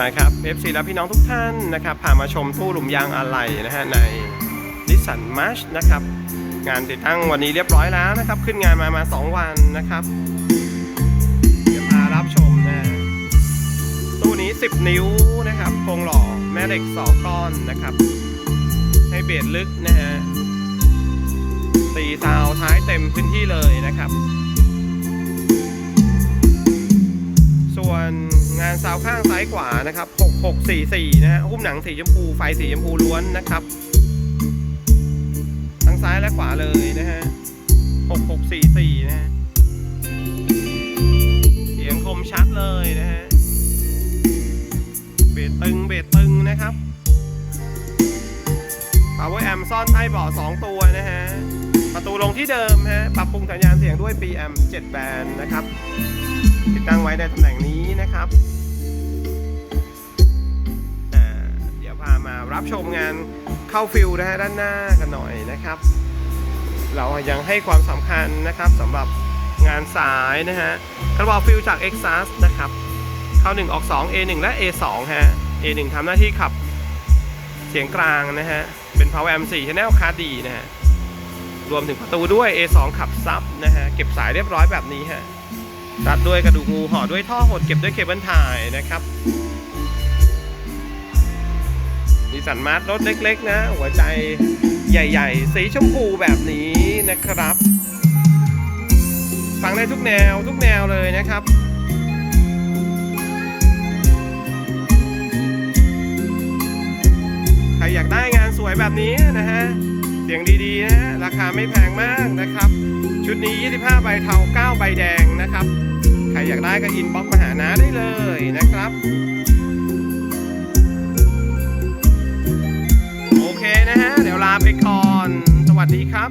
มาครับ FC และพี่น้องทุกท่านนะครับพามาชมตู้หลุมยางอะไหล่นะฮะในนิสสันมาร์ชนะครับงานติดตั้งวันนี้เรียบร้อยแล้วนะครับ ขึ้นงานมามา 2 วันนะครับเดี๋ยวพารับชมนะฮะตู้นี้ 10 นิ้วนะครับโครงหล่อแม่เหล็ก2ก้อนนะครับ ให้เบสลึกนะฮะตีซาวท้ายเต็มพื้นที่เลยนะครับ ส่วนงานซาวข้างายขวานะครับ 6644 นะฮะหุ้มหนังสีชมพู ไฟสีชมพูล้วนนะครับทั้งซ้ายและขวาเลยนะฮะ 6644 นะฮะเสียงคมชัดเลยนะฮะ เบสตึง เบสตึงนะครับ Power Amp ซ่อนใต้เบาะ2ตัวนะฮะ ประตูลงที่เดิมฮะ ปรับปรุงสัญญาณเสียงด้วย PM 7 Band นะครับติดตั้งไว้ในตำแหน่งนี้นะครับ ชมงานเข้าฟิลนะฮะด้านหน้ากันหน่อยนะครับ เรายังให้ความสำคัญนะครับสำหรับงานสายนะฮะกระบอกฟิลจาก e x a s นะครับเข้า 1 ออก 2 A1 และ A2 ฮะ A1 ทำหน้าที่ขับเสียงกลางนะฮะ เป็น Power Amp 4 Channel คาดีนะฮะ รวมถึงประตูด้วย A2 ขับซับนะฮะ เก็บสายเรียบร้อยแบบนี้ฮะตัดด้วยกระดูกงูห่อด้วยท่อหดเก็บด้วยเคเบิลถ่ายนะครับ นิสันมาร์ทรถเล็กๆ นะ หัวใจใหญ่ ๆ สีชมพูแบบนี้นะครับ ฟังได้ทุกแนวทุกแนวเลยนะครับใครอยากได้งานสวยแบบนี้นะฮะเสียงดีๆนะฮะราคาไม่แพงมากนะครับ ชุดนี้ 25 ใบเทา 9 ใบแดงนะครับ ใครอยากได้ก็อินบ็อกซ์มาหาน้าได้เลยนะครับาไปก่อน สวัสดีครับ